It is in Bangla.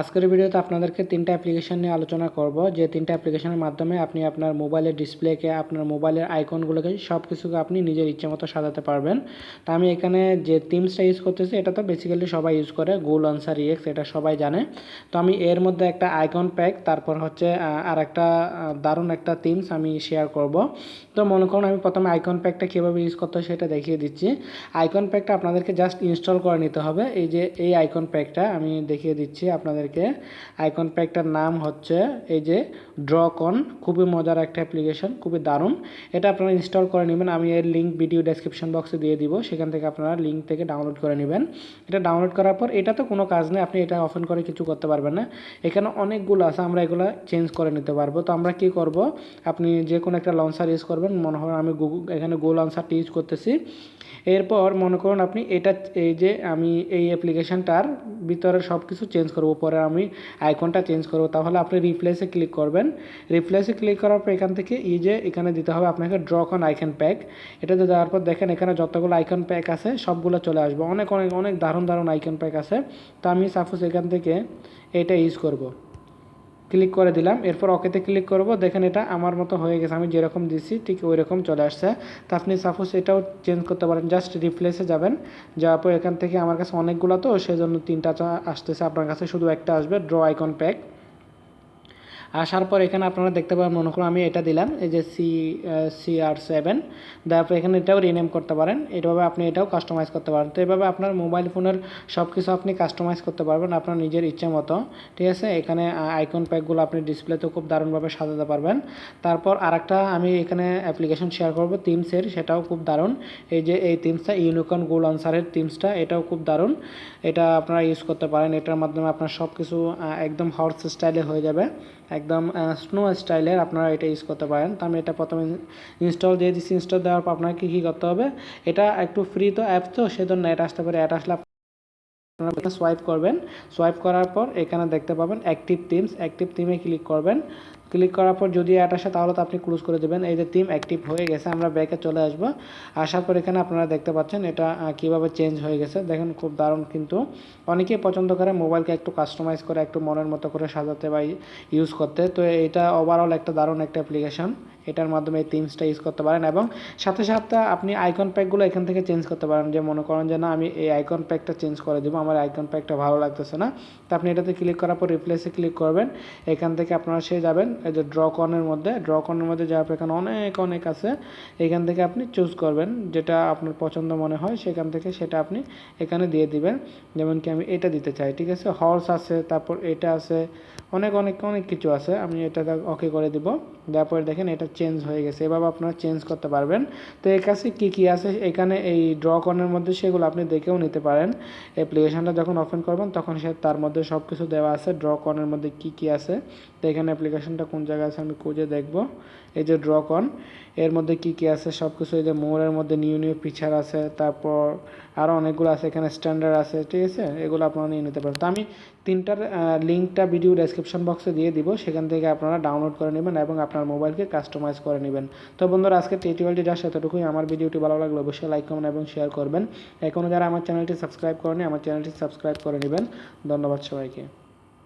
আজকের ভিডিওতে আপনাদেরকে তিনটা অ্যাপ্লিকেশন নিয়ে আলোচনা করব। যে তিনটা অ্যাপ্লিকেশনের মাধ্যমে আপনি আপনার মোবাইলের ডিসপ্লেকে আপনার মোবাইলের আইকনগুলোকে সব কিছুকে আপনি নিজের ইচ্ছে মতো সাজাতে পারবেন। তো আমি এখানে যে থিমসটা ইউজ করতেছি, এটা তো বেসিক্যালি সবাই ইউজ করে। গোল আনসার ইএক্স এটা সবাই জানে। তো আমি এর মধ্যে একটা আইকন প্যাক তারপর হচ্ছে আর একটা দারুণ একটা থিমস আমি শেয়ার করব। তো মনে করুন, আমি প্রথমে আইকন প্যাকটা কীভাবে ইউজ করতে হয় সেটা দেখিয়ে দিচ্ছি। আইকন প্যাকটা আপনাদেরকে জাস্ট ইনস্টল করে নিতে হবে। এই যে, এই আইকন প্যাকটা আমি দেখিয়ে দিচ্ছি আপনাদেরকে আইকন প্যাকটার নাম হচ্ছে এই যে ড্রকন খুবই মজার একটা অ্যাপ্লিকেশন খুবই দারুণ। এটা আপনারা ইনস্টল করে নেবেন, আমি এর লিঙ্ক ভিডিও ডেসক্রিপশন বক্সে দিয়ে দিব, সেখান থেকে আপনারা লিঙ্ক থেকে ডাউনলোড করে নেবেন। এটা ডাউনলোড করার পর, এটা তো কোনো কাজ নেই, আপনি এটা ওপেন করে কিছু করতে পারবেন না। এখানে অনেকগুলো আছে, আমরা এগুলো চেঞ্জ করে নিতে পারব। তো আমরা কি করব, আপনি যে কোনো একটা লঞ্চার ইউজ করবেন, মনে হয় আমি এখানে গো লঞ্চারটি ইউজ করতেছি। এরপর মনে করুন আপনি এটা, এই যে আমি এই অ্যাপ্লিকেশানটার ভিতরে সব কিছু চেঞ্জ করব আমি আইকনটা চেঞ্জ করব। তাহলে আপনি রিপ্লেসে ক্লিক করবেন। রিপ্লেসে ক্লিক করার পর এখান থেকে এই যে এখানে দিতে হবে আপনাকে ড্র কন আইকন প্যাক এটাতে দেওয়ার পর দেখেন এখানে যতগুলো আইকন প্যাক আছে, সবগুলো চলে আসবে। অনেক অনেক অনেক দারুণ দারুণ আইকন প্যাক আছে। তো আমি সাপোজ এখান থেকে এটা ইউজ করব। ক্লিক করে দিলাম। এরপর ওকেতে ক্লিক করব। দেখেন এটা আমার মতো হয়ে গেছে। আমি যেরকম দিছি, ঠিক ওই রকম চলে আসছে। তা আপনি সাপোজ এটাও চেঞ্জ করতে পারেন। জাস্ট রিপ্লেসে যাবেন। যাওয়ার পর এখান থেকে আমার কাছে অনেকগুলো তো, সেজন্য তিনটা আসতেছে। আপনার কাছে শুধু একটা আসবে ড্র আইকন প্যাক আসার পর এখানে আপনারা দেখতে পাবেন, মনে করুন আমি এটা দিলাম, এই যে সি সি আর সেভেন তারপর এখানে এটাও রিনেম করতে পারেন, এভাবে আপনি এটাও কাস্টমাইজ করতে পারেন। তো এভাবে আপনার মোবাইল ফোনের সব কিছু আপনি কাস্টমাইজ করতে পারবেন আপনার নিজের ইচ্ছে মতো, ঠিক আছে? এখানে আইকন প্যাকগুলো আপনি ডিসপ্লেতেও খুব দারুণভাবে সাজাতে পারবেন। তারপর আরেকটা আমি এখানে অ্যাপ্লিকেশন শেয়ার করব থিমসের সেটাও খুব দারুণ। এই যে এই থিমসটা ইউনিকর্ন গোল আনসারের থিমসটা এটাও খুব দারুণ। এটা আপনারা ইউজ করতে পারেন, এটার মাধ্যমে আপনার সব কিছু একদম হর্স স্টাইলে হয়ে যাবে একদম স্নো স্টাইলের আপনারা এটা ইউজ করতে পারেন। তো আমি এটা প্রথমে ইনস্টল দিয়ে দিচ্ছি ইনস্টল দেওয়ার পর আপনাকে কী কী করতে হবে? এটা একটু ফ্রি তো অ্যাপ তো, সেজন্য এটা আসতে পারে। এটা আসলে আপনারা সোয়াইপ করবেন। সোয়াইপ করার পর এখানে দেখতে পাবেন অ্যাক্টিভ টিমস অ্যাক্টিভ টিমে ক্লিক করবেন। ক্লিক করার পর যদি অ্যাড আসে, তাহলে তো আপনি ক্লোজ করে দেবেন। এই যে থিম অ্যাক্টিভ হয়ে গেছে, আমরা ব্যাকে চলে আসব। আসার পর এখানে আপনারা দেখতে পাচ্ছেন এটা কীভাবে চেঞ্জ হয়ে গেছে। দেখেন, খুব দারুণ কিন্তু। অনেকেই পছন্দ করে মোবাইলকে একটু কাস্টমাইজ করে, একটু মনের মতো করে সাজাতে বা ইউজ করতে। তো এটা ওভারঅল একটা দারুণ একটা অ্যাপ্লিকেশন এটার মাধ্যমে থিমসটা ইউজ করতে পারেন এবং সাথে সাথে আপনি আইকন প্যাকগুলো এখান থেকে চেঞ্জ করতে পারেন। যে মনে করেন যে, না, আমি এই আইকন প্যাকটা চেঞ্জ করে দেবো, আমার আইকন প্যাকটা ভালো লাগতেছে না। তো আপনি এটাতে ক্লিক করার পর রিপ্লেসে ক্লিক করবেন। এখান থেকে আপনারা সে যাবেন, এই যে ড্র কনের মধ্যে। ড্র কনের মধ্যে যাওয়ার পর এখানে অনেক অনেক আছে। এখান থেকে আপনি চুজ করবেন, যেটা আপনার পছন্দ মনে হয়, সেখান থেকে সেটা আপনি এখানে দিয়ে দিবেন। যেমন কি আমি এটা দিতে চাই, ঠিক আছে? হর্স আছে, তারপর এটা আছে, অনেক অনেক অনেক কিছু আছে। আমি এটা ওকে করে দিব। তারপরে দেখেন এটা চেঞ্জ হয়ে গেছে, এভাবে আপনারা চেঞ্জ করতে পারবেন। তো এর কাছে কী কী আছে? এখানে এই ড্র কর্নের মধ্যে সেগুলো আপনি দেখেও নিতে পারেন। অ্যাপ্লিকেশানটা যখন ওপেন করবেন, তখন সে তার মধ্যে সব কিছু দেওয়া আছে। ড্র কর্নের মধ্যে কী কী আছে? তো এখানে অ্যাপ্লিকেশানটা কোন জায়গায় আছে আমি খুঁজে দেখব। এই যে ড্র কন এর মধ্যে কী কী আছে? সব কিছু এই যে মোড়ের মধ্যে নিউ নিউ পিকচার আছে। তারপর আরও অনেকগুলো আছে। এখানে স্ট্যান্ডার্ড আছে, ঠিক আছে? এগুলো আপনারা নিয়ে নিতে পারেন। তো আমি তিনটার লিঙ্কটা ভিডিও ডেসক্রিপশন বক্সে দিয়ে দিব। সেখান থেকে আপনারা ডাউনলোড করে নেবেন এবং আপনার মোবাইলকে কাস্টমাইজ করে নেবেন। তো বন্ধুরা আজকে টিউটোরিয়ালটি যা এতটুকুই। আমার ভিডিওটি ভালো লাগলে অবশ্যই লাইক কমেন্ট এবং শেয়ার করবেন। এখনও যারা আমার চ্যানেলটি সাবস্ক্রাইব করেনি আমার চ্যানেলটি সাবস্ক্রাইব করে নেবেন। ধন্যবাদ সবাইকে।